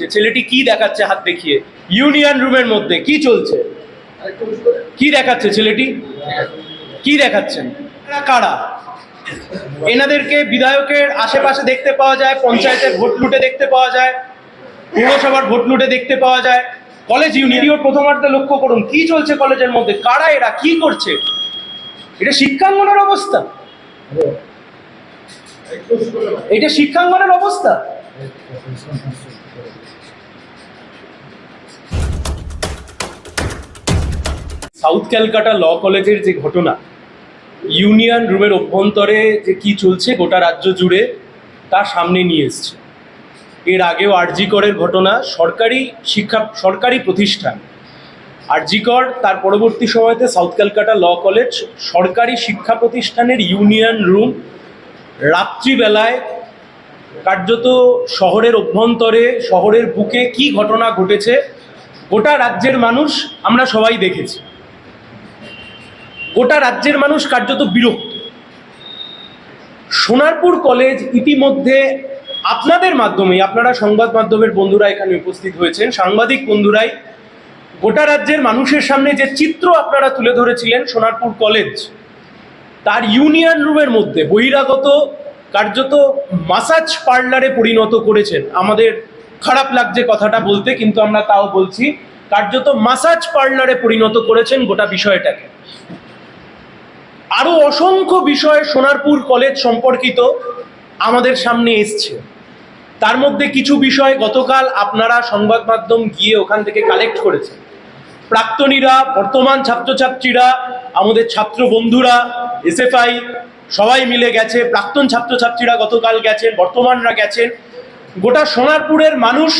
যে ছেলেটি কি দেখাচ্ছে হাত দেখিয়ে? ইউনিয়ন রুমের মধ্যে কি চলছে? কি দেখাচ্ছে ছেলেটি? কি দেখাচ্ছেন? কারা? এনাদেরকে বিধায়কের আশেপাশে দেখতে পাওয়া যায়, পঞ্চায়েতের ভোট লুটে দেখতে পাওয়া যায়, পৌরসভার ভোট লুটে দেখতে পাওয়া যায়। কলেজ ইউনিয়ন প্রথমার্ধে লক্ষ্য করুন, কি চলছে কলেজের মধ্যে? কারা এরা? কি করছে? এটা শিক্ষাঙ্গনের অবস্থা। এটা শিক্ষাঙ্গনের অবস্থা। সাউথ ক্যালকাটা ল কলেজের যে ঘটনা, ইউনিয়ন রুমের অভ্যন্তরে যে কি চলছে গোটা রাজ্য জুড়ে, তা সামনে নিয়ে এসছে। এর আগেও আরজিকরের ঘটনা, সরকারি শিক্ষা, সরকারি প্রতিষ্ঠান। আরজিকর তার পরবর্তী সময়তে সাউথ ক্যালকাটা ল কলেজ সরকারি শিক্ষা প্রতিষ্ঠানের ইউনিয়ন রুম রাত্রিবেলায় কার্যত শহরের অভ্যন্তরে, শহরের বুকে কি ঘটনা ঘটেছে, গোটা রাজ্যের মানুষ আমরা সবাই দেখেছি। গোটা রাজ্যের মানুষ কার্যত বিরক্ত। সোনারপুর কলেজ ইতিমধ্যে আপনাদের মাধ্যমে আপনারা সংবাদ মাধ্যমের বন্ধুরা এখানে উপস্থিত হয়েছেন, সাংবাদিক বন্ধুরাই গোটা রাজ্যের মানুষের সামনে যে চিত্র আপনারা তুলে ধরেছিলেন সোনারপুর কলেজ, তার ইউনিয়ন রুমের মধ্যে বহিরাগত কার্যত মাসাজ পার্লারে পরিণত করেছেন। আমাদের খারাপ লাগছে কথাটা বলতে, কিন্তু আমরা তাও বলছি, কার্যত মাসাজ পার্লারে পরিণত করেছেন গোটা বিষয়টাকে। আরও অসংখ্য বিষয় সোনারপুর কলেজ সম্পর্কিত আমাদের সামনে এসছে। তার মধ্যে কিছু বিষয় গতকাল আপনারা সংবাদ মাধ্যম গিয়ে ওখান থেকে কালেক্ট করেছেন। প্রাক্তনীরা, বর্তমান ছাত্রছাত্রীরা, আমাদের ছাত্র বন্ধুরা, এসএফআই, সবাই মিলে গেছে। প্রাক্তন ছাত্রছাত্রীরা গতকাল গেছেন, বর্তমানরা গেছেন। গোটা সোনারপুরের মানুষ,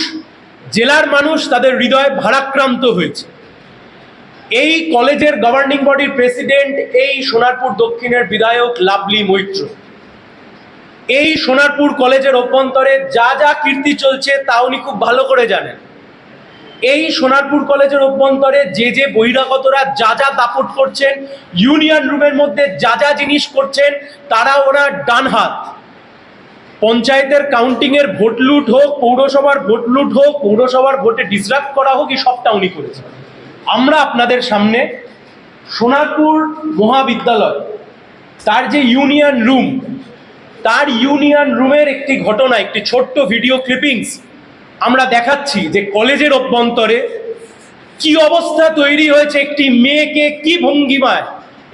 জেলার মানুষ তাদের হৃদয় ভারাক্রান্ত হয়েছে। এই কলেজের গভর্নিং বডির প্রেসিডেন্ট এই সোনারপুর দক্ষিণের বিধায়ক লাভলি মৈত্র। এই সোনারপুর কলেজের অভ্যন্তরে যা যা কীর্তি চলছে তা উনি খুব ভালো করে জানেন। এই সোনারপুর কলেজের অভ্যন্তরে যে যে বহিরাগতরা যা যা দাপট করছেন, ইউনিয়ন রুমের মধ্যে যা যা জিনিস করছেন, তারা ওরা ডান হাত। পঞ্চায়েতের কাউন্টিংয়ের ভোট লুট হোক, পৌরসভার ভোট লুট হোক, পৌরসভার ভোটে ডিসরাপ্ট করা হোক, এই সবটা উনি করেছেন। আমরা আপনাদের সামনে সোনারপুর মহাবিদ্যালয়, তার যে ইউনিয়ন রুম, তার ইউনিয়ন রুমের একটি ঘটনা, একটি ছোট্ট ভিডিও ক্লিপিংস আমরা দেখাচ্ছি যে কলেজের অভ্যন্তরে কি অবস্থা তৈরি হয়েছে, একটি মেয়েকে কি ভঙ্গিমায়,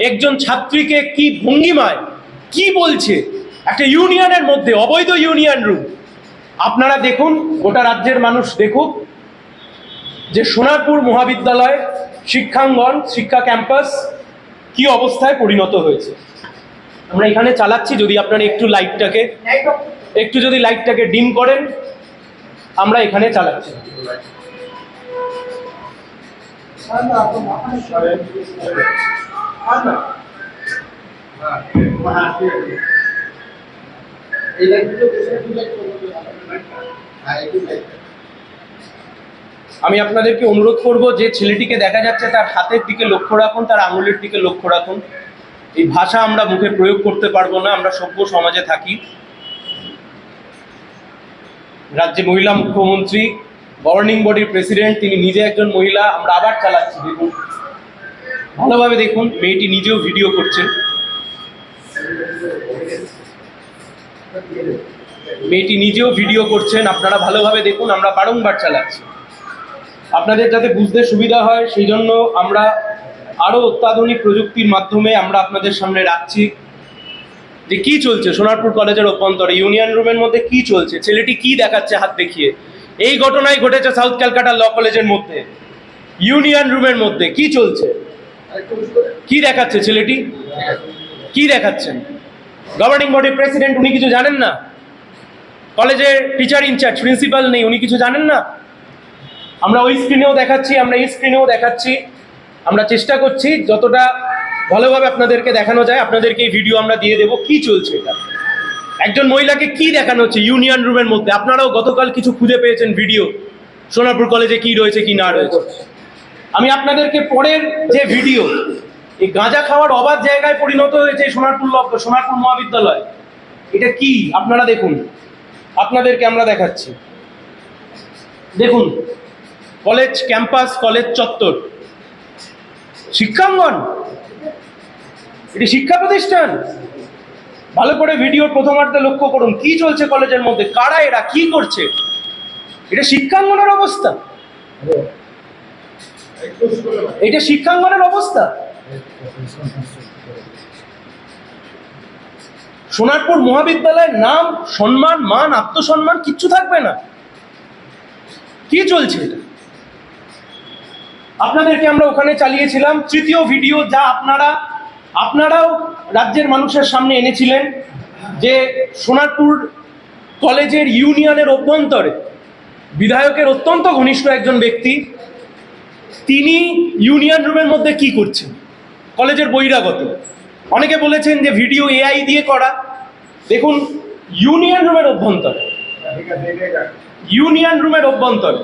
একজন ছাত্রীকে কি ভঙ্গিমায়, কি বলছে? একটা ইউনিয়নের মধ্যে, অবৈধ ইউনিয়ন রুম। আপনারা দেখুন, গোটা রাজ্যের মানুষ দেখুক যে সোনারপুর মহাবিদ্যালয় শিক্ষাঙ্গন, শিক্ষা ক্যাম্পাস কি অবস্থায় পরিণত হয়েছে? আমরা এখানে চালাচ্ছি, যদি আপনারা একটু লাইটটাকে, একটু যদি লাইটটাকে ডিম করেন, আমরা এখানে চালাচ্ছি। আমি আপনাদেরকে অনুরোধ করব, যে ছেলেটিকে দেখা যাচ্ছে তার হাতের দিকে লক্ষ্য রাখুন, তার আঙুলের দিকে লক্ষ্য রাখুন। এই ভাষা আমরা মুখে প্রয়োগ করতে পারব না, আমরা সভ্য সমাজে থাকি। রাজ্যে মহিলা মুখ্যমন্ত্রী গভর্নিং বডির প্রেসিডেন্ট তিনি নিজে একজন মহিলা, আমরা আবার চালাচ্ছি, দেখুন। ভালোভাবে দেখুন, মেয়েটি নিজেও ভিডিও করছেন। মেয়েটি নিজেও ভিডিও করছেন, আপনারা ভালোভাবে দেখুন, আমরা বারংবার চালাচ্ছি। আপনাদের যাতে বুঝতে সুবিধা হয়, সেই জন্য আমরা আরও অত্যাধুনিক প্রযুক্তির মাধ্যমে আমরা আপনাদের সামনে রাখছি। যে কি চলছে? সোনারপুর কলেজের অভ্যন্তরে, ইউনিয়ন রুমের মধ্যে কি চলছে? ছেলেটি কি দেখাচ্ছে হাত দেখিয়ে? এই ঘটনাই ঘটেছে সাউথ ক্যালকাটা ল কলেজের মধ্যে। ইউনিয়ন রুমের মধ্যে কি চলছে? কি দেখাচ্ছে ছেলেটি? কি দেখাচ্ছেন? গভর্নিং বডির প্রেসিডেন্ট উনি কিছু জানেন না? কলেজের টিচার ইনচার্জ প্রিন্সিপাল নেই, উনি কিছু জানেন না? আমরা ওই স্ক্রিনেও দেখাচ্ছি, আমরা এই স্ক্রিনেও দেখাচ্ছি। আমরা চেষ্টা করছি যতটা ভালোভাবে আপনাদেরকে দেখানো যায়, আপনাদেরকে এই ভিডিও আমরা দিয়ে দেবো। কি চলছে এটা? একজন মহিলাকে কি দেখানো হচ্ছে ইউনিয়ন রুমের মধ্যে? আপনারাও গতকাল কিছু খুঁজে পেয়েছেন ভিডিও সোনারপুর কলেজে কি রয়েছে, কি না রয়েছে? আমি আপনাদেরকে পরের যে ভিডিও এই গাঁজা খাওয়ার অবাধ জায়গায় পরিণত হয়েছে সোনারপুর সোনারপুর মহাবিদ্যালয়। এটা কি? আপনারা দেখুন। আপনাদেরকে আমরা দেখাচ্ছি। দেখুন কলেজ ক্যাম্পাস, কলেজ চত্বর। শিক্ষাঙ্গন, এটি শিক্ষা প্রতিষ্ঠান। ভালো করে ভিডিওর প্রথমার্ধে লক্ষ্য করুন, কি চলছে কলেজের মধ্যে? কারা এরা? কি করছে? এটা শিক্ষাঙ্গনের অবস্থা। এটা শিক্ষাঙ্গনের অবস্থা। সোনারপুর মহাবিদ্যালয়ের নাম, সম্মান, মান, আত্মসম্মান কিচ্ছু থাকবে না। কি চলছে? এটা আপনাদেরকে আমরা ওখানে চালিয়েছিলাম। তৃতীয় ভিডিও যা আপনারা, আপনারাও রাজ্যের মানুষের সামনে এনেছিলেন যে সোনারপুর কলেজের ইউনিয়নের অভ্যন্তরে বিধায়কের অত্যন্ত ঘনিষ্ঠ একজন ব্যক্তি, তিনি ইউনিয়ন রুমের মধ্যে কি করছেন? কলেজের বহিরাগত। অনেকে বলেছেন যে ভিডিও এআই দিয়ে করা। দেখুন, ইউনিয়ন রুমের অভ্যন্তরে। ইউনিয়ন রুমের অভ্যন্তরে।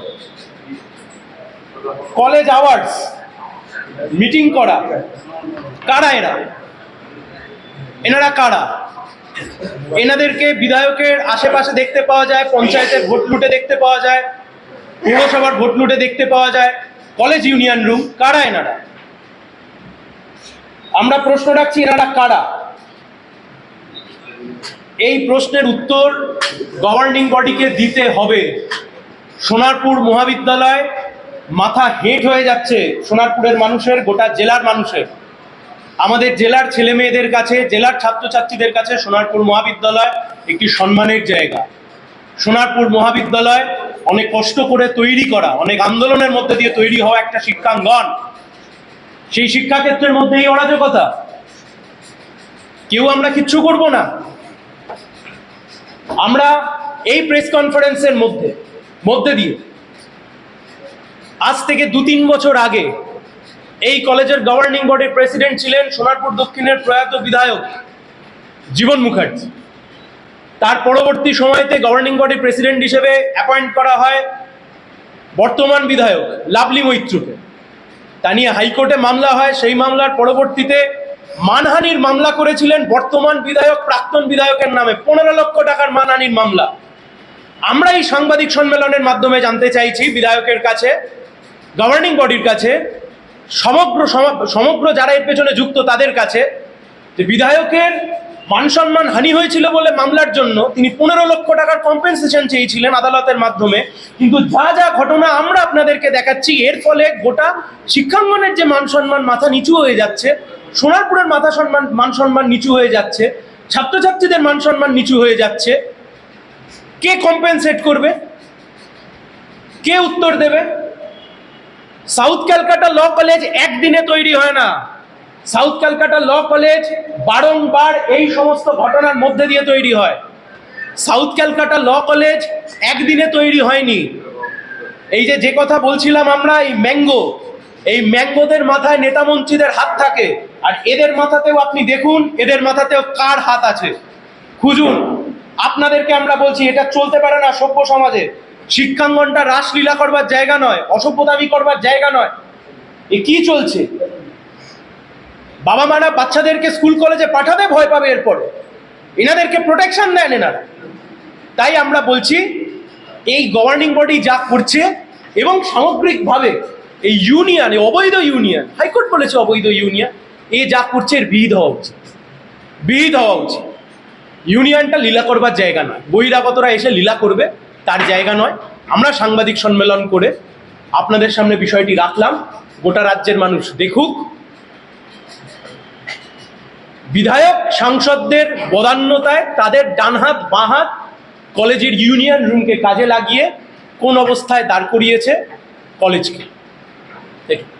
কলেজ আওয়ার্স মিটিং করা। কারা এরা? এনারা কারা? এনাদেরকে বিধায়কের আশেপাশে দেখতে পাওয়া যায়, পঞ্চায়েতের ভোট লুটে দেখতে পাওয়া যায়, পৌরসভার ভোট লুটে দেখতে পাওয়া যায়, কলেজ ইউনিয়ন রুম, কারা এনারা? আমরা প্রশ্ন রাখছি, এনারা কারা? এই প্রশ্নের উত্তর গভর্নিং বডিকে দিতে হবে। সোনারপুর মহাবিদ্যালয় মাথা হেঁট হয়ে যাচ্ছে সোনারপুরের মানুষের, গোটা জেলার মানুষের। আমাদের জেলার ছেলে মেয়েদের কাছে, জেলার ছাত্রছাত্রীদের কাছে সোনারপুর মহাবিদ্যালয় একটি সম্মানের জায়গা। সোনারপুর মহাবিদ্যালয় অনেক কষ্ট করে তৈরি করা, অনেক আন্দোলনের মধ্যে দিয়ে তৈরি হওয়া একটা শিক্ষাঙ্গন। সেই শিক্ষাক্ষেত্রের মধ্যে এই অরাজকতা। কেউ আমরা কিচ্ছু করব না। আমরা এই প্রেস কনফারেন্সের মধ্যে মধ্যে দিয়ে আজ থেকে দু তিন বছর আগে এই কলেজের গভর্নিং বডির প্রেসিডেন্ট ছিলেন সোনারপুর দক্ষিণের প্রয়াত বিধায়ক জীবন মুখার্জি। তার পরবর্তী সময়তে গভর্নিং বডির প্রেসিডেন্ট হিসেবে অ্যাপয়েন্ট করা হয় বর্তমান বিধায়ক লাভলি মৈত্রকে। তা নিয়ে হাইকোর্টে মামলা হয়, সেই মামলার পরবর্তীতে মানহানির মামলা করেছিলেন বর্তমান বিধায়ক, প্রাক্তন বিধায়কের নামে পনেরো লক্ষ টাকার মানহানির মামলা। আমরা এই সাংবাদিক সম্মেলনের মাধ্যমে জানতে চাইছি বিধায়কের কাছে গভর্নিং বডির কাছে, সমগ্র সম- সমগ্র যারা এর পেছনে যুক্ত তাদের কাছে, যে বিধায়কের মান সম্মান হানি হয়েছিল বলে মামলার জন্য তিনি পনেরো লক্ষ টাকার কম্পেনসেশন চেয়েছিলেন আদালতের মাধ্যমে। কিন্তু যা যা ঘটনা আমরা আপনাদেরকে দেখাচ্ছি, এর ফলে গোটা শিক্ষাঙ্গনের যে মান সম্মান মাথা নিচু হয়ে যাচ্ছে, সোনারপুরের মাথা সম্মান মান সম্মান নিচু হয়ে যাচ্ছে, ছাত্রছাত্রীদের মান সম্মান নিচু হয়ে যাচ্ছে। কে কম্পেনসেট করবে? কে উত্তর দেবে? সাউথ ক্যালকাটা ল কলেজ একদিনে তৈরি হয় না। সাউথ ক্যালকাটা ল কলেজ বারংবার এই সমস্ত ঘটনার মধ্যে দিয়ে তৈরি হয়। সাউথ ক্যালকাটা ল কলেজ একদিনে তৈরি হয়নি। এই যে যে কথা বলছিলাম আমরা, এই ম্যাঙ্গো, এই ম্যাঙ্গোদের মাথায় নেতা মন্ত্রীদের হাত থাকে। আর এদের মাথাতেও আপনি দেখুন, এদের মাথাতেও কার হাত আছে? খুঁজুন। আপনাদেরকে আমরা বলছি, এটা চলতে পারে না সভ্য সমাজে। শিক্ষাঙ্গনটা রাসলীলা করবার জায়গা নয় অসভ্যতামি করবার জায়গা নয়। এ কি চলছে? বাবা মারা বাচ্চাদেরকে স্কুল কলেজে পাঠাতে ভয় পাবে এরপরে। এনাদেরকে প্রোটেকশন দেন এনারা। তাই আমরা বলছি, এই গভর্নিং বডি যা করছে এবং সামগ্রিকভাবে এই ইউনিয়ন অবৈধ ইউনিয়ন হাইকোর্ট বলেছে অবৈধ ইউনিয়ন এ যা করছে এর বিহিত হওয়া উচিত। বিহিত হওয়া উচিত। ইউনিয়নটা লীলা করবার জায়গা নয়। বহিরাগতরা এসে লীলা করবে। তার জায়গা নয়। আমরা সাংবাদিক সম্মেলন করে আপনাদের সামনে বিষয়টি রাখলাম। গোটা রাজ্যের মানুষ দেখুক। বিধায়ক সাংসদদের বদান্যতায় তাদের ডানহাত, বাঁহাত কলেজের ইউনিয়ন রুমকে কাজে লাগিয়ে কোন অবস্থায় দাঁড় করিয়েছে কলেজকে। দেখুন